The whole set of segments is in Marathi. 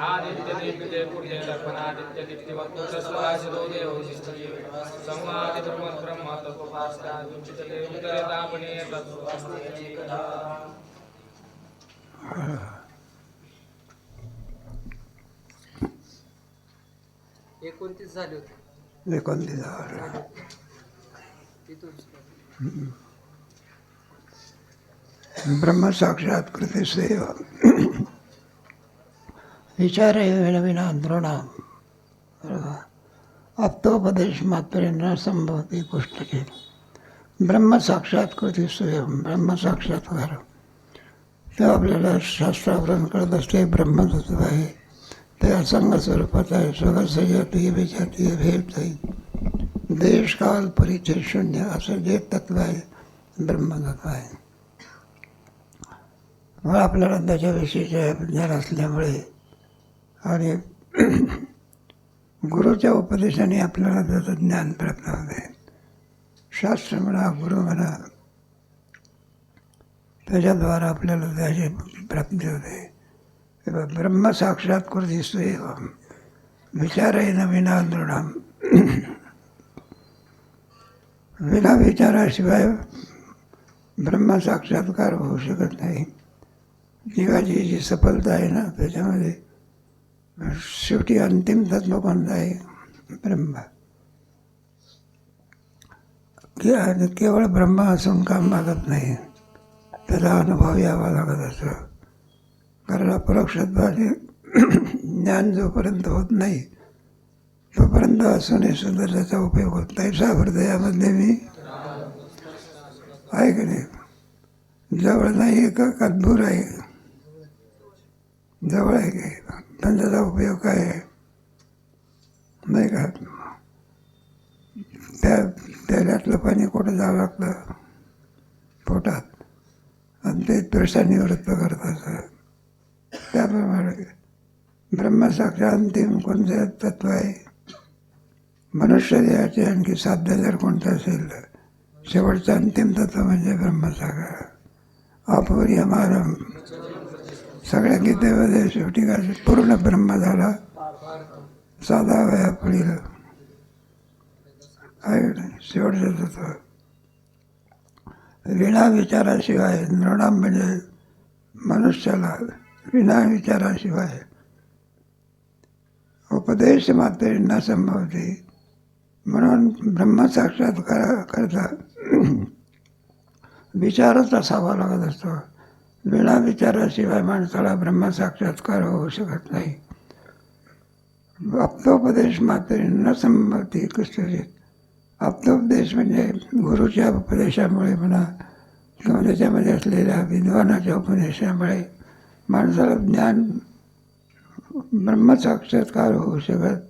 आदित्य दीप्ते पुण्य दर्पणादित्य दीप्तिवक्तु चस्वासितो देवो तिष्ठति संवादि ब्रह्म तत्त्वपास्तादुच्यते उदरतापणे तत्त्वस्ति एकदा एकोणतीस झाले होते. एकोणतीस हजार तिथून ब्रह्मसाक्षात्कृती सेव. विचारविना दृढा आप्तोपदेश मात्र न संभवती गोष्टी ब्रह्मसाक्षात्कृती स्वयं ब्रह्मसाक्षात्कार तेव्हा आपल्याला शास्त्रावरण कळत असते ब्रह्मतत्व आहे ते असंग स्वरूपात आहे स्वगसजातीय विजातीय भेद जाईल देश काल परिचय शून्य असं जे तत्व आहे ब्रह्मतत्व आहे मग आपल्याला त्याच्याविषयीचे ज्ञान असल्यामुळे आणि गुरुच्या उपदेशाने आपल्याला त्याचं ज्ञान प्राप्त होते. शास्त्र म्हणा गुरु म्हणा त्याच्याद्वारा आपल्याला त्याची प्राप्ती होते. तेव्हा ब्रह्मसाक्षात्कृती स्वयं ना विना दृढाम विना विचाराशिवाय ब्रह्मसाक्षात्कार होऊ शकत नाही. जीवाची जी सफलता आहे ना त्याच्यामध्ये शेवटी अंतिम तत्व कोणतं आहे? ब्रह्म. के केवळ ब्रह्म असून काम मागत नाही. त्याला अनुभव यावा लागत असतो. कारण अपरोक्षत्वाने ज्ञान जोपर्यंत होत नाही तोपर्यंत असूनही सुद्धा त्याचा उपयोग होत नाही. सा हृदयामध्ये मी आहे की नाही? जवळ नाही आहे का आहे. जवळ आहे की पण उपयोग काय आहे? नाही का? त्या तेलातलं पाणी कुठं जावं लागतं? पोटात. आणि ते त्वषा निवृत्त करतात त्याप्रमाणे ब्रह्मसाक्षा अंतिम कोणते तत्व आहे? मनुष्य देहाचे आणखी साध्य जर कोणतं असेल? शेवटचं अंतिम तत्व म्हणजे ब्रह्मसागर अपरियमारम सगळ्या गीतेमध्ये शेवटी काय पूर्ण ब्रह्म झाला. साधा वया पुढील. शेवट की नाही शेवटचं तत्व विना विचाराशिवाय नृणाम म्हणजे मनुष्याला विना विचाराशिवाय. उपदेश मात्र न संभवते. म्हणून ब्रह्मसाक्षात्कार करता विचारच असावा लागत असतो. विना विचाराशिवाय माणसाला ब्रह्मसाक्षात्कार होऊ शकत नाही. आप्तोपदेश मात्र न संभवती कृष्णजीत आप्तोपदेश म्हणजे गुरुच्या उपदेशामुळे म्हणा किंवा त्याच्यामध्ये असलेल्या विद्वानाच्या उपदेशामुळे माणसाला ज्ञान ब्रह्मसाक्षात्कार होऊ शकत.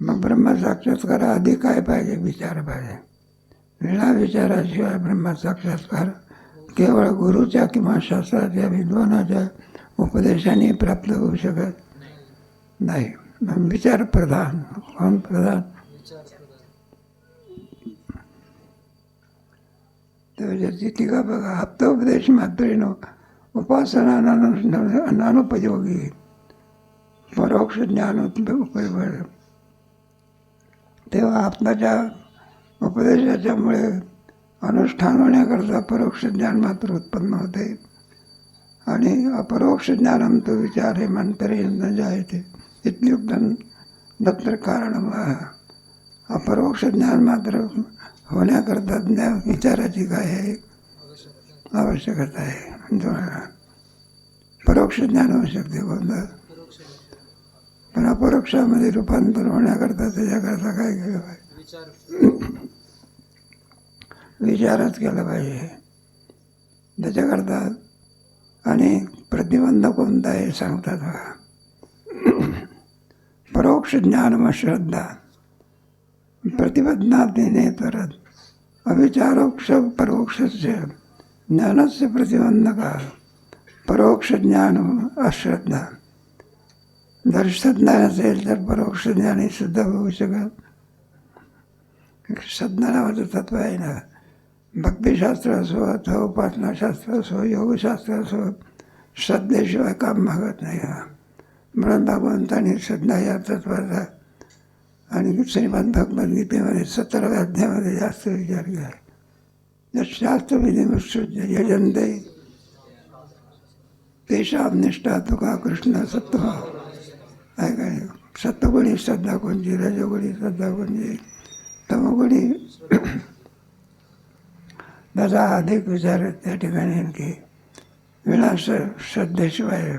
मग ब्रह्मसाक्षात्कार आधी काय पाहिजे? विचार पाहिजे. विना विचाराशिवाय ब्रह्मसाक्षात्कार केवळ गुरुच्या किंवा शास्त्राच्या विद्वानाच्या उपदेशाने प्राप्त होऊ शकत नाही. विचार प्रधान कोण प्रधान. त्याची टीका बघा हप्तोपदेश मात्रेनो उपासना अनुपयोगी परोक्ष ज्ञान उपयोग. तेव्हा आपल्याच्या उपदेशाच्यामुळे अनुष्ठान होण्याकरता परोक्ष ज्ञान मात्र उत्पन्न होते. आणि अपरोक्ष ज्ञानम तो विचार हे मंतरे न जायते इत्युक्तम नत्र कारण अपरोक्ष ज्ञान मात्र होण्याकरता ज्ञान विचाराची काय आहे? आवश्यकता आहे. परोक्ष ज्ञान होऊ शकते कोणतं पण अपरोक्षामध्ये रूपांतर होण्याकरता त्याच्याकरता काय केलं पाहिजे विचारच केला पाहिजे. त्याच्याकरता आणि प्रतिबंध कोणता आहे सांगतात बघा. परोक्ष ज्ञान व श्रद्धा. प्रतिबंधाने तरत. अविचारोक्ष परोक्ष ज्ञानस्य प्रतिबंधका परोक्ष ज्ञान अश्रद्धा. जर श्रद्धा तर परोक्ष ज्ञानही सुद्धा होऊ शकत. श्रद्धा नावाचं तत्व आहे ना. भक्तिशास्त्र असो अथवा उपासनाशास्त्र असो योगशास्त्र असो श्रद्धेशिवाय काम मागत नाही हा. म्हणून भगवंतांनी श्रद्धा या तत्वाचा आणि श्रीमद भगवद्गीतेमध्ये सतराव्या अध्यायामध्ये जास्त विचार केला यत् शास्त्रविधिमुत्सृज्य यजन्ते तेषां निष्ठा तुका कृष्ण सत्व. काय काय सत्वगुणी श्रद्धा कोणती रजोगुणी श्रद्धा कोणती तमगुणी त्याचा अधिक विचार त्या ठिकाणी की विनाश श्रद्धेशिवाय.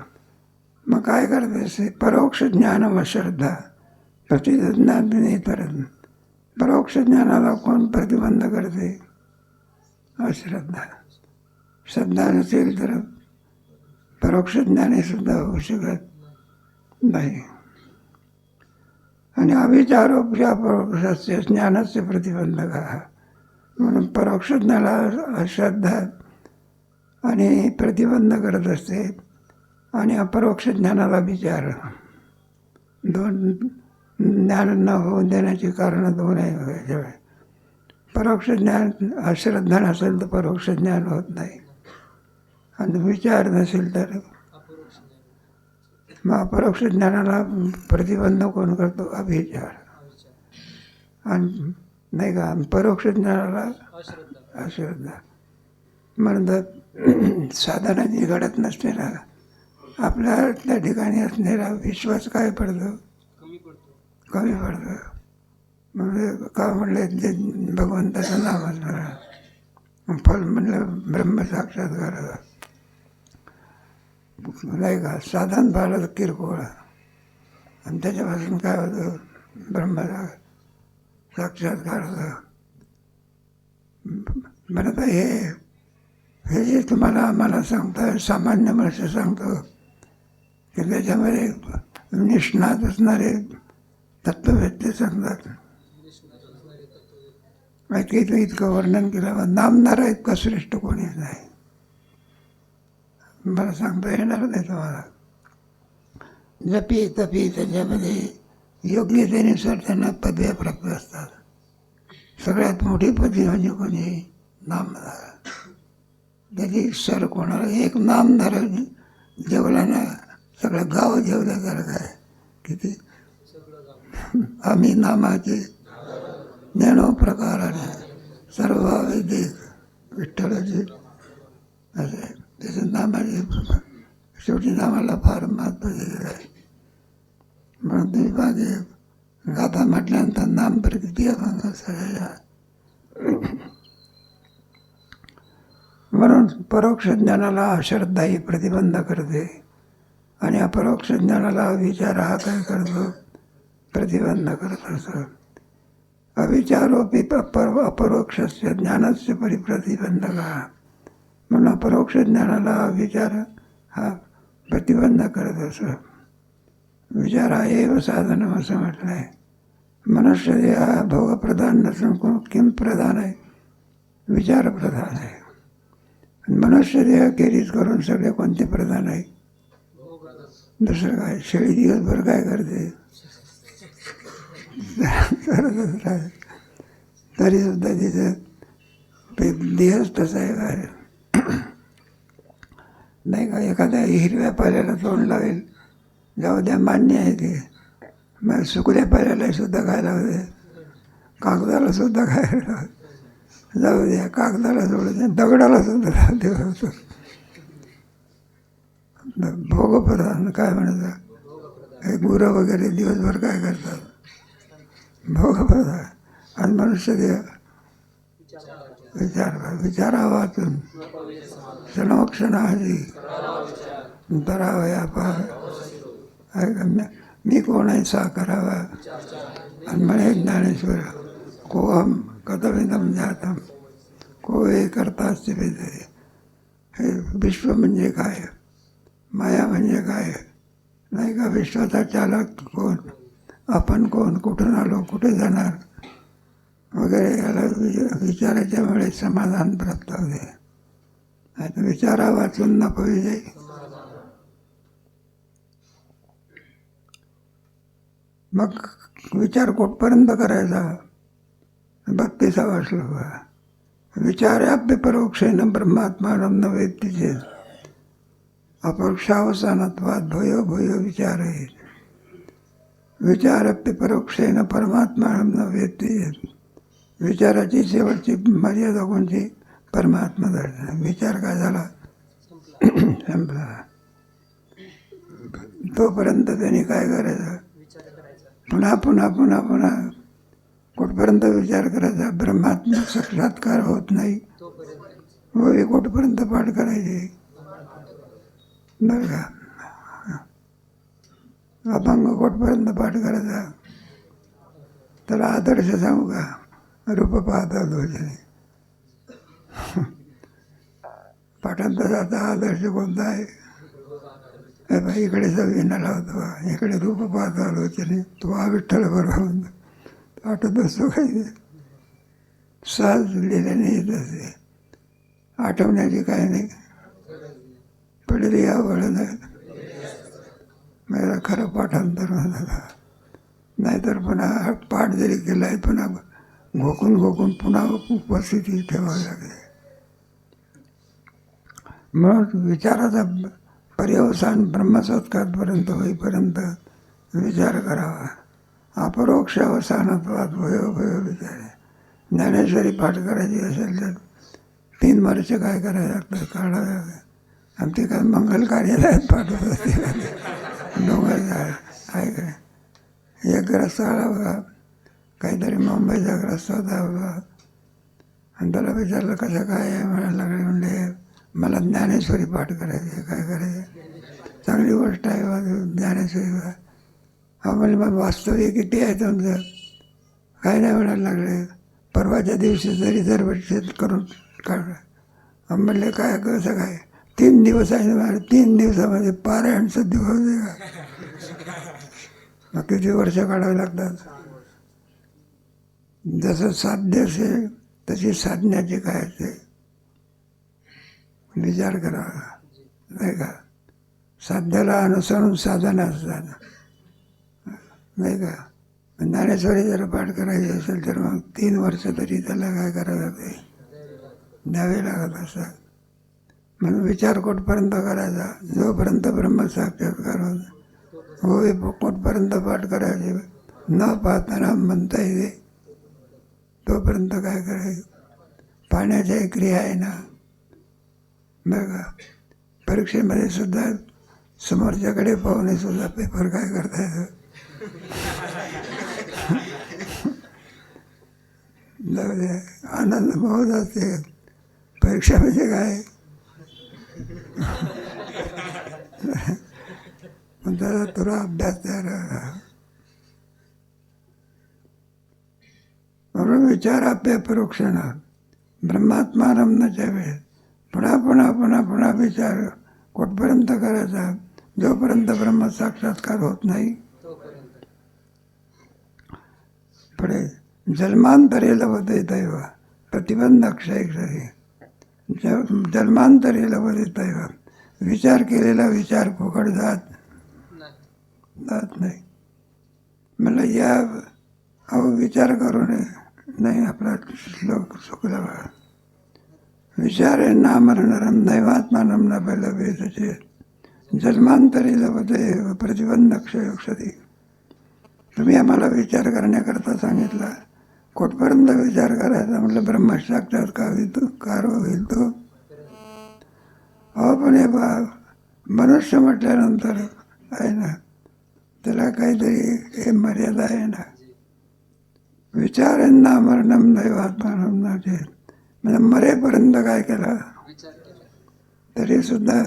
मग काय करतेस? परोक्ष ज्ञान व श्रद्धा. प्रतिज्ञान नाही परत परोक्ष ज्ञानाला कोण प्रतिबंध करते? अश्रद्धा. श्रद्धा नसेल तर परोक्ष ज्ञाने सुद्धा होऊ शकत नाही. आणि अविचारोपच्या परोक्षाचे ज्ञानाचे प्रतिबंधक हा म्हणून परोक्ष ज्ञानाला अश्रद्धा आणि प्रतिबंध करत असते आणि अपरोक्ष ज्ञानाला विचार. दोन ज्ञान न होऊ देण्याची कारणं दोन आहे. परोक्ष ज्ञान अश्रद्धा नसेल तर परोक्ष ज्ञान होत नाही. आणि विचार नसेल तर. मग अपरोक्ष ज्ञानाला प्रतिबंध कोण करतो? अभिचार. आणि नाही का? परोक्ष ज्ञानाला अश्रद्धा म्हणतात साधनाची घडत नसलेला आपल्या त्या ठिकाणी असलेला विश्वास काय पडतो? कमी पडतो. म्हणजे का म्हणले जे भगवंताचं नाव असणार. फल म्हणलं ब्रह्मसाक्षात्कार नाही का? साधन फारच किरकोळ. आणि त्याच्यापासून काय होतं? ब्रह्म साक्षात्कार होतं म्हणत हे हे जे तुम्हाला आम्हाला सांगतं सामान्य मनुष्य सांगतो की त्याच्यामध्ये निष्णात असणारे तत्ववेत्ते सांगतात माहिती इथं इतकं वर्णन केलं नामदारा इतकं श्रेष्ठ कोणीच नाही मला सांगता येणार नाही तुम्हाला जपी तपी त्याच्यामध्ये योग्यतेनुसार त्यांना पदव्या प्राप्त असतात. सगळ्यात मोठी पदवी म्हणजे कोणी? नामधार त्याची सर कोणाला? एक नामधारक जेवल्यानं सगळं गाव जेवल्यासारखं आहे. किती? आम्ही नामाचे नेणो प्रकाराने सर्व वैदिक विठ्ठलाचे असे. त्याचं नामाचे शेवटी नामाला फार महत्त्व दिलेलं आहे. म्हणून तुम्ही मागे गाथा म्हटल्यानंतर नाम प्रकृती अभंग सगळ्या. म्हणून परोक्ष ज्ञानाला अश्रद्धा ही प्रतिबंध करते आणि अपरोक्ष ज्ञानाला विचार हा काय करतो? प्रतिबंध करत असतो. अविचारोपी अपर अपरोक्षस्य ज्ञानास्य परिप्रतिबंधक. म्हणून अपरोक्ष ज्ञानाला विचार हा प्रतिबंध करत असतो. विचार हा एव साधनं असं म्हटलं आहे मनुष्य हा भोगप्रधान नसून कोण किम प्रधान आहे? विचार प्रधान आहे. मनुष्य देह करून सगळे कोणते प्रधान आहे? दुसरं काय? शेळी दिवसभर काय करते? करतच राहते तरी सुद्धा तिचं ते देहच तसा आहे काय नाही का? एखाद्या हिरव्या पाल्याला तोंड लावेल. जाऊ द्या मान्य आहे ते. मग सुकल्या पाल्याला सुद्धा खायला होते. कागदाला सुद्धा खायला जाऊ द्या कागदाला सोडू द्या दगडाला सुद्धा राहते. भोगप्रधान काय म्हणतात हे गुरं वगैरे दिवसभर काय करतात? भोगप्रधान. आणि मनुष्य देव विचार विचारा वाचून क्षणोक्षणाआधी करावा या पार मी- मी कोण आहे सा करावा आणि म्हणे ज्ञानेश्वर कोहम कथमिदम जातम को हे करताच हे विश्व म्हणजे काय माया म्हणजे काय नाही का विश्वाचा चालक कोण आपण कोण कुठून आलो कुठे जाणार वगैरे याला वि- विचाराच्यामुळे समाधान प्राप्त होते आता विचारा वाचून नको विजय मग विचार कुठपर्यंत करायचा. बत्तीसावा श्लोक विचाराप्य परोक्षेन ब्रह्मात्मानं न वेत्तीचे अपरोक्षावसानत्वात भयो भयो विचार विचारप्य परोक्षेन परमात्मा न वेत्ती विचाराची शेवटची मर्यादा कोणची परमात्मा दर्शन विचार काय झाला? संपला. तोपर्यंत त्यांनी काय करायचं? पुन्हा पुन्हा पुन्हा पुन्हा. कुठपर्यंत विचार करायचा. ब्रह्मात्म साक्षात्कार होत नाही. तोपर्यंत होय कुठपर्यंत पाठ करायचे. बरं का अभंग कुठपर्यंत पाठ करायचा. त्याला आदर्श सांगू का? रूप पाहता दोषाने पाठांतराचा आदर्श कोणता आहे? आता बाई इकडे सगळींना लावतो बा. इकडे रूप पाहत आलो त्याने तो हा विठ्ठल बरोबर म्हणतो आठवत असतो काही सहज लिहिल्याने येत असते आठवण्याची काय नाही पडले या वळण मला खरं पाठांतर म्हणतात नाहीतर पुन्हा पाठ जरी केला आहे पुन्हा घोकून घोकून पुन्हा उपस्थिती ठेवावी लागते म्हणून विचाराचा पर्यवसान ब्रह्मसत्कारपर्यंत होईपर्यंत विचार करावा अपरोक्ष अवसानत्वात भयो भयो विचार ज्ञानेश्वरी पाठ करायची असेल तर तीन वर्ष काय करायला लागतं? काढावं लागतं. आणि ते काय मंगल कार्यालयात पाठवत असते डोंगर आहे काय एक ग्रस्त आला बघा काहीतरी मुंबईचा ग्रस्त होता बघा आणि त्याला विचारलं कसं काय आहे? म्हणायला लागले म्हणले मला ज्ञानेश्वरी पाठ करायची काय करायचं? चांगली गोष्ट आहे ज्ञानेश्वरी हा म्हणजे मग वास्तव्य किती आहे तुमचं? काय नाही म्हणायला लागले. परवाच्या दिवशी जरी जर शेत करून काढलं. म्हणले काय कसं काय? तीन दिवस आहे तीन दिवसामध्ये पारायणचं दिवस का मग किती वर्ष काढावे लागतात. जसं साध्य असेल तशी साधण्याची काय असेल? विचार करावा नाही का? साध्याला अनुसरून साधन असतात. नाही का? ज्ञानेश्वरी जर पाठ करायची असेल तर मग तीन वर्ष तरी त्याला काय करावं लागते द्यावे लागत असतात. म्हणून विचार कुठपर्यंत करायचा? जोपर्यंत ब्रह्मसाक्षात्कार होत होई कुठपर्यंत पाठ करायचे? न पाहताना म्हणता येते. तोपर्यंत काय करायचं? पाण्याची क्रिया आहे ना? बघा परीक्षेमध्ये सुद्धा समोरच्याकडे पाहून सुद्धा पेपर काय करता येतं आनंद बहुत असते परीक्षा म्हणजे काय पण तुला अभ्यास द्यायला म्हणून विचार आपल्या परोक्षण ब्रह्मात्मानम न वेळेस पुन्हा पुन्हा पुन्हा पुन्हा विचार. कुठपर्यंत करायचा? जोपर्यंत ब्रह्म साक्षात्कार होत नाही. पुढे जन्मांतरे लवते दैव प्रतिबंध क्षयक्षरी ज जन्मांतरे लवते दैव विचार केलेला विचार फुकट जात जात नाही. म्हटलं या अहो विचार करू नये नाही आपला श्लोक चुकला बा विचारे नामरणरम दैवात्मानम न बलभेदचे जन्मांतरी लवते प्रतिबंध क्षयोक्षती तुम्ही आम्हाला विचार करण्याकरता सांगितला कुठपर्यंत विचार करायचा म्हटलं ब्रह्मसाक्षात्कार होईल तो कार होईल तो अहो पण हे बा मनुष्य म्हटल्यानंतर आहे ना त्याला काहीतरी हे मर्यादा आहे ना विचारांना मरणम दैवात्मानम न चेत म्हणजे मरेपर्यंत काय केलं? तरीसुद्धा तरी सुद्धा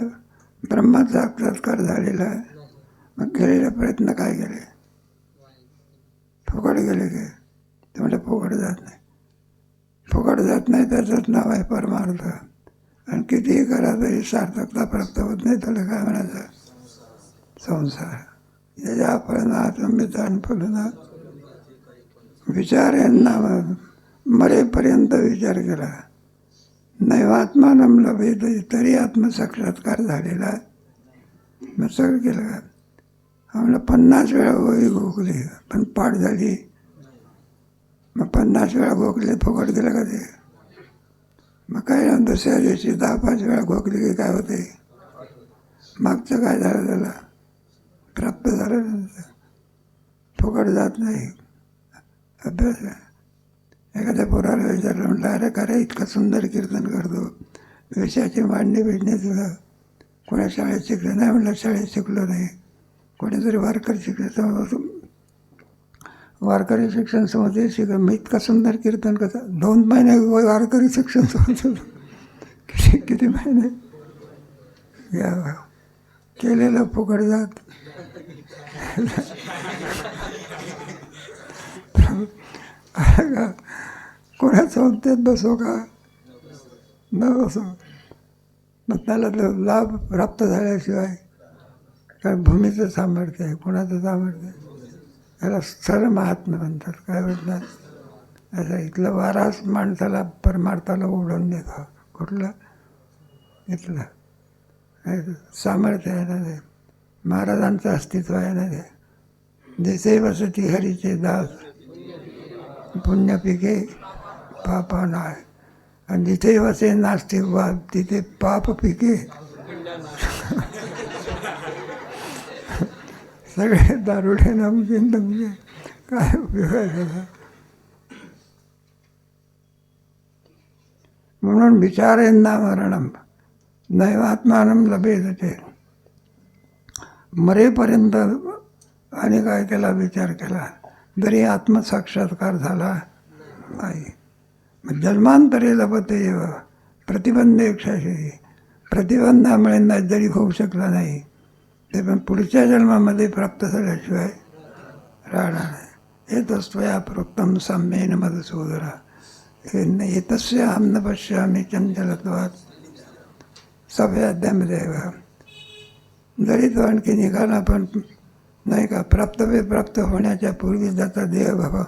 ब्रह्माचा साक्षात्कार झालेला आहे. मग केलेले प्रयत्न काय केले? फुकट गेले की? ते म्हणजे फुकट जात नाही. फुकट जात नाही त्याचंच नाव आहे परमार्थ. आणि कितीही करा तरी सार्थकता प्राप्त होत नाही त्याला काय म्हणायचं? संसार. याच्यापर्यंत आचंबित फलना विचार यांना मरेपर्यंत विचार केला. नैवात्मानम लभेत तरी आत्मसाक्षात्कार झालेला मग सगळं केलं. का आम्हाला पन्नास वेळा वही गोखली पण पाठ झाली. मग पन्नास वेळा गोखले फुकट गेलं का ते? मग काय ना दुसऱ्या दिवशी दहा पाच वेळा गोखली की काय होते? मागचं काय झालं त्याला? प्राप्त झालं फुकट जात नाही. अभ्यास आहे. एखाद्या पोराला विचारलं म्हटलं अरे खरं इतकं सुंदर कीर्तन करतो. विषयाची मांडणी बिडणी तुला कोणा शाळेत शिकलं नाही म्हटलं शाळेत शिकलो नाही. कोणीतरी वारकरी शिकलं. वारकरी शिक्षण संस्थेत शिक मी इतकं सुंदर कीर्तन कसं दोन महिने वारकरी शिक्षण संस्थेत किती किती महिने? या केलेलं फुकट जात. का कोणा संस्थेत बसो का? न बसो मग त्याला लाभ प्राप्त झाल्याशिवाय कारण भूमीचं सामर्थ्य आहे कोणाचं सामर्थ्य? आहे त्याला सर महात्मा म्हणतात. काय म्हणतात? असं इथलं वाराच माणसाला परमार्थाला ओढून देतो. कुठलं? इथलं. सामर्थ्य आहे ना ते. महाराजांचं अस्तित्व आहे ना ते. जसे वसती हरीचे दास. पुण्य पिके पाप नाय. आणि जिथे वसे नास्तिक वा तिथे पाप पिके. सगळे दारुडे नमकीन नमकीन काय उपयोग आहे त्याचा? म्हणून विचारेंना मरणम नैवात्मानम लभेदते. मरेपर्यंत आणि काय त्याला विचार केला. जरी आत्मसाक्षात्कार झाला नाही. जन्मांतरे लपते एव प्रतिबंधेक्षाशी प्रतिबंधामुळे नाही जरी होऊ शकला नाही. ते पण पुढच्या जन्मामध्ये प्राप्त झाल्याशिवाय राहणार नाही. एतस्त्वया प्रोक्तम साम्येन मधुसूदरा हे न एतस्य अहम न पश्यामी चंचलत्वात सभ्या अध्यामदेव जरी तो आणखी निघाला पण नाही का प्राप्त प्राप्त होण्याच्या पूर्वी त्याचा देह भावा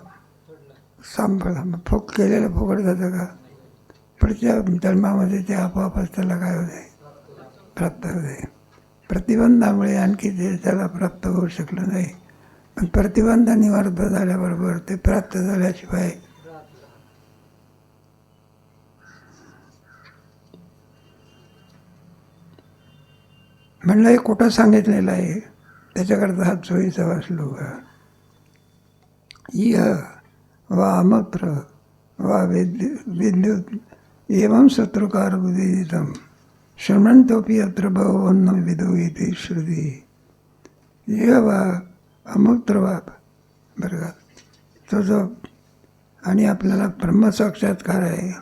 सांभाळा मग फोक केलेलं फुकट जातं का? पुढच्या जन्मामध्ये ते आपोआपच त्याला काय होते प्राप्त होते प्रतिबंधामुळे आणखी ते त्याला प्राप्त होऊ शकलं नाही. पण प्रतिबंध निवारत झाल्याबरोबर ते प्राप्त झाल्याशिवाय म्हणलं हे कुठं सांगितलेलं आहे. त्याच्याकरता हा चोईचा वाचलो का इह वा अमत्र वा विद्यु विद्युत एवं शत्रुकार उदितम श्रमणतोपी अत्र बहुवन्न विदो इति श्रुति। इह वा अमुत्र वा? बरं तो जो आणि आपल्याला ब्रह्मसाक्षात्कार आहे।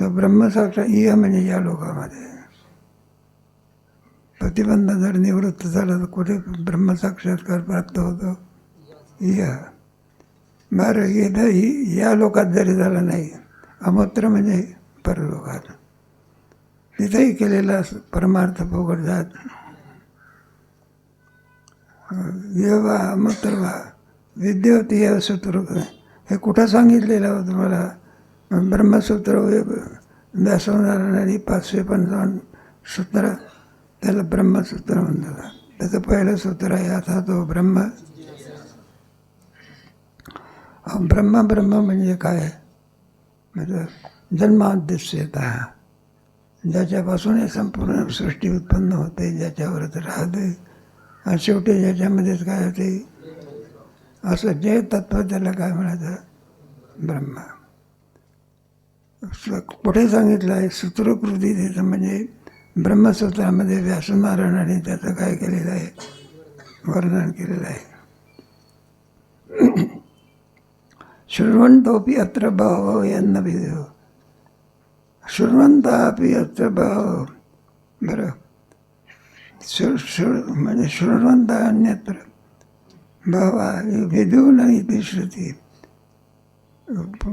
तो ब्रह्मसाक्षात इह म्हणजे या लोकामध्ये। प्रतिबंध जर निवृत्त झाला तर कुठे ब्रह्मसाक्षात्कार प्राप्त होतो? या बरं इथं ही या लोकात जरी झालं नाही अमूत्र म्हणजे परलोकात. तिथेही केलेला परमार्थ फुकट जात. देवा अमूत्र वा विद्यावती या सूत्र. हे कुठं सांगितलेलं होतं तुम्हाला? ब्रह्मसूत्र व्यासनारायणाने पाचशे पंचावन्न सूत्र त्याला ब्रह्मसूत्र म्हणतात. त्याचं पहिलं सूत्र आहे आता तो ब्रह्म. ब्रह्म ब्रह्म म्हणजे काय? म्हणजे जन्माद्यस्यता ज्याच्यापासून हे संपूर्ण सृष्टी उत्पन्न होते ज्याच्यावरच राहते. आणि शेवटी ज्याच्यामध्येच काय होते? असं जे तत्व त्याला काय म्हणायचं? ब्रह्म. कुठे सांगितलं आहे सूत्रकृती त्याचं म्हणजे ब्रह्मसूत्रामध्ये व्यासनारायणाने त्याचं काय केलेलं आहे? वर्णन केलेलं आहे. शृण्वन्तोऽपि अत्र बहवो यांना विधो शृण्वंत अपि अत्र बहवो बरं शृ शृ म्हणजे शृण्वंत अन्यत्र भावा विधू नाही ती श्रुती।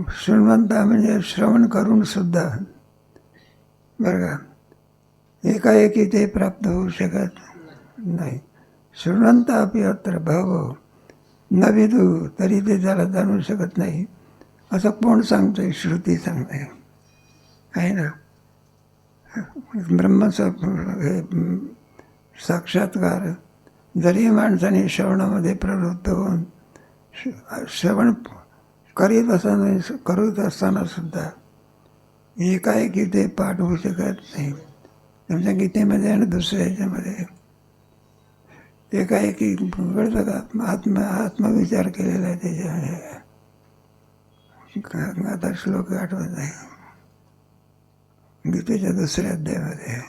शृण्वंता म्हणजे श्रवण करून सुद्धा। बरं का? एकाएकी ते प्राप्त होऊ शकत नाही। शृण्वंत अपि अत्र भाव नवी दू तरी ते त्याला जाणू शकत नाही. असं कोण सांगतंय? श्रुती सांगते आहे ना? ब्रह्मचा हे साक्षात्कार. जरी माणसाने श्रवणामध्ये प्रवृत्त होऊन श- श्रवण करीत असताना करत असताना सुद्धा एकाएकी ते पाठ होऊ शकत नाही. तुमच्या गीतेमध्ये आणि दुसऱ्या ह्याच्यामध्ये. एकाएकी कळतं का आत्म आत्मविचार केलेला आहे त्याच्यामध्ये. आता श्लोक आठवत आहे. गीतेच्या दुसऱ्या अध्यायामध्ये.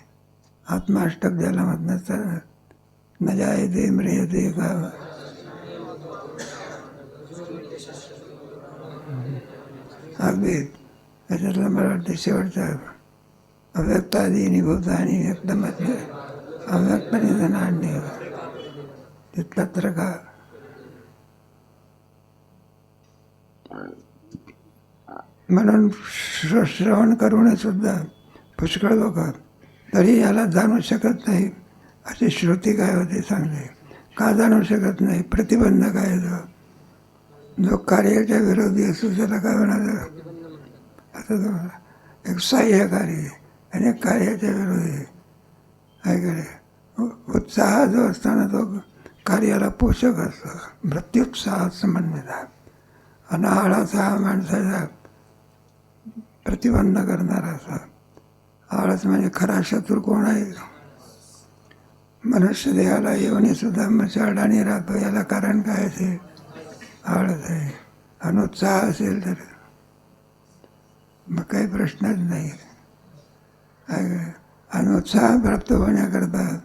आत्माष्टक ज्याला म्हणतात तर न जायते म्रियते का अगदी त्याच्यातलं मला वाटतं शेवटचा अव्यक्तादी भूतानी व्यक्तमध्ये अव्यक्त निधनान्य तिथला तर का म्हणून श्र श्रवण करूनसुद्धा पुष्कळ लोक तरी याला जाणू शकत नाही अशी श्रुती काय होते सांगते. का जाणू शकत नाही? प्रतिबंध काय जो कार्याच्या विरोधी असतो त्याला काय म्हणायचं? आता तो एक सहाय्यकारी कार्य आणि कार्याच्या विरोधी. आहे उत्साह जो असताना तो कार्याला पोषक असतं मृत्युत्साह समन्वित आणि आळाचा हा माणसाचा प्रतिबंध करणारा असा. आळस म्हणजे खरा शत्रू कोण आहे? मनुष्य देहाला येऊन सुद्धा मचाडाने राहतो. याला कारण काय असेल? आळस आहे. अनुत्साह असेल तर मग काही प्रश्नच नाही. अनुत्साह प्राप्त होण्याकरता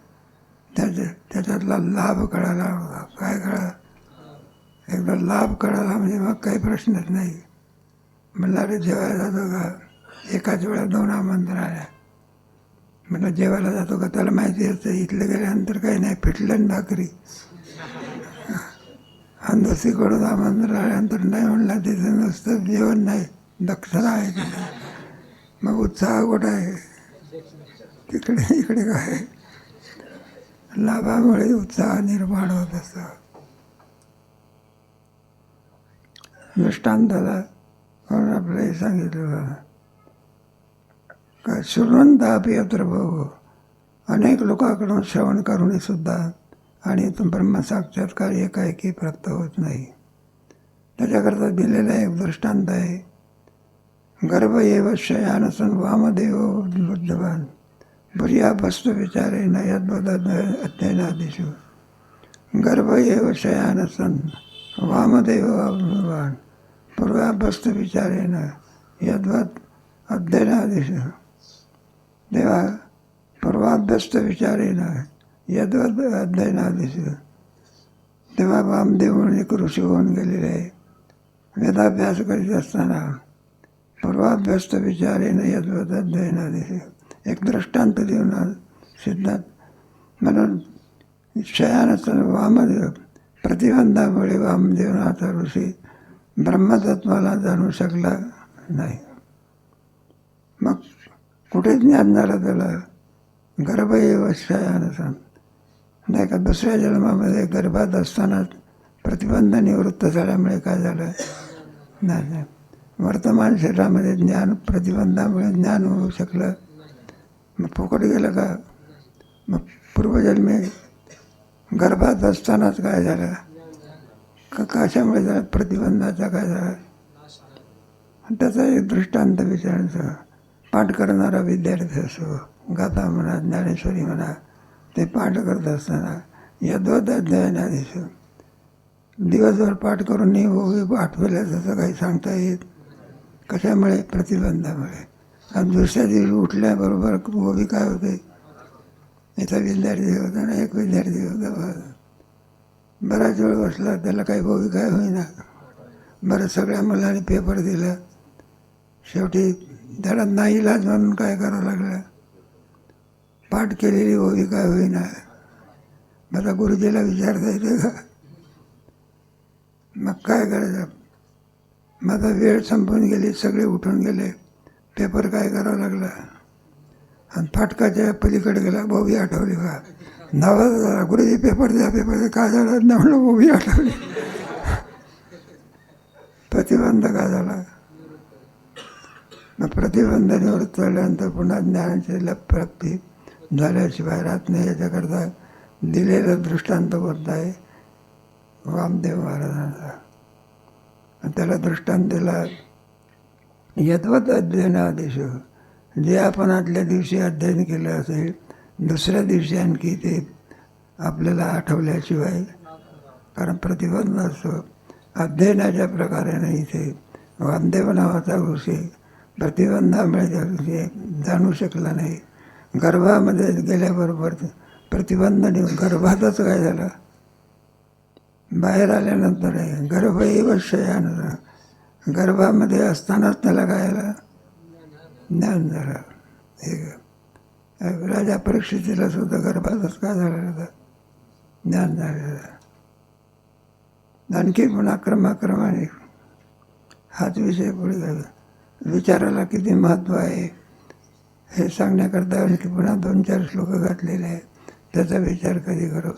त्याच्या त्याच्यातला लाभ कळायला काय कळा एकदा लाभ कळाला म्हणजे मग काही प्रश्नच नाही. म्हणलं अरे जेवायला जातो का? एकाच वेळा दोन आमंत्र आल्या. म्हटलं जेवायला जातो का? त्याला माहिती असतं इथलं गेल्यानंतर काही नाही पिठलं भाकरी. आणि दुसरीकडून आमंत्र आल्यानंतर नाही म्हणलं तिथं नुसतं जेवण नाही दक्षता आहे तिथं. मग उत्साह कुठं आहे? तिकडे इकडे काय? लाभामुळे उत्साह निर्माण होत असतो दृष्टांताला म्हणून आपलं हे सांगितलं का काय श्रुणवंत अत्र भाऊ अनेक लोकांकडून श्रवण करून सुद्धा आणि तो ब्रह्मसाक्षात्कार एकाएकी प्राप्त होत नाही. त्याच्याकरता दिलेला एक दृष्टांत आहे. गर्भ एव शयानसन वामदेव बुद्धवान. बुर्या भस्त विचारे न यद्वद अध्ययनादिषु गर्भ एव शयान सन वामदेव भगवान पूर्वा वस्तू विचारेन यद्वत अध्ययनादिषु देवा पूर्वाभ्यस्त विचारेन यद्वत अध्ययनादिषु तेव्हा वामदेव म्हणून कृषी होऊन गेलेले आहे. वेदाभ्यास करीत असताना पूर्वाभ्यस्त विचारेन यद्वत अध्ययनादिषु एक दृष्टांत देऊन सिद्धांत. म्हणून शयानसन वामदेव प्रतिबंधामुळे वामदेवनाथा ऋषी ब्रह्मतत्वाला जाणू शकला नाही. मग कुठे ज्ञान झालं त्याला? गर्भ एव शयानसन नाही का दुसऱ्या जन्मामध्ये गर्भात असतानाच प्रतिबंध निवृत्त झाल्यामुळे काय झालं? नाही नाही. वर्तमान शरीरामध्ये ज्ञान प्रतिबंधामुळे ज्ञान होऊ शकलं. मग फुकट गेलं का मग पूर्वजन्मी गर्भात असतानाच काय झालं का कशामुळे झालं प्रतिबंधाचा काय झाला त्याचा एक दृष्टांत विचारायचा पाठ करणारा विद्यार्थी असो गाथा म्हणा ज्ञानेश्वरी म्हणा ते पाठ करत असताना यद्वत अध्ययनादिश दिवसभर पाठ करून नाही ओवी आठवल्या तसं काही सांगता येत कशामुळे प्रतिबंधामुळे आणि दुसऱ्या दिवशी उठल्याबरोबर ओवी काय होते? इथं विद्यार्थी होता ना एक विद्यार्थी होता बराच वेळ बसला त्याला काही बोबी काय होईना. बरं सगळ्या मुलांनी पेपर दिला. शेवटी त्याला नाईलाज म्हणून काय करावं लागलं? पाठ केलेली ओवी काय होईना. मला गुरुजीला विचारता येते का? मग काय करायचं? माझा वेळ संपून गेली सगळे उठून गेले. पेपर काय करावं लागला? आणि फाटकाच्या पलीकडे गेला भाऊबी आठवली का? नावाचा झाला गुरुजी पेपर द्या पेपर द्या काय झालं? नाही म्हणलं भाऊबी आठवली. प्रतिबंध का झाला? मग प्रतिबंध निवृत्त झाल्यानंतर पुन्हा ज्ञानाची प्राप्ती झाल्याशिवाय राहत नाही. याच्याकरता दिलेलं दृष्टांत बोलत आहे वामदेव महाराजांचा. आणि त्याला दृष्टांत दिला यद्वत अध्ययनादेश जे आपण आदल्या दिवशी अध्ययन केलं असेल दुसऱ्या दिवशी आणखी ते आपल्याला आठवल्याशिवाय कारण प्रतिबंध असतो. अध्ययनाच्या प्रकाराने इथे वामदेव नावाचा ऋषी प्रतिबंधामुळे त्या ऋषी जाणू शकला नाही. गर्भामध्ये गेल्याबरोबर प्रतिबंध निघून गर्भातच काय झालं? बाहेर आल्यानंतर आहे गर्भही शयान गर्भामध्ये असतानाच त्याला गायला. ज्ञान झालं. हे राजा परीक्षितीला सुद्धा गर्भातच काय झालेलं होतं ज्ञान झालेलं. आणखी पुन्हा क्रमाक्रमाने. हाच विषय पुढे झाला विचाराला किती महत्त्व आहे? हे सांगण्याकरता आणखी पुन्हा दोन चार श्लोक घातलेले आहेत. त्याचा विचार कधी करू?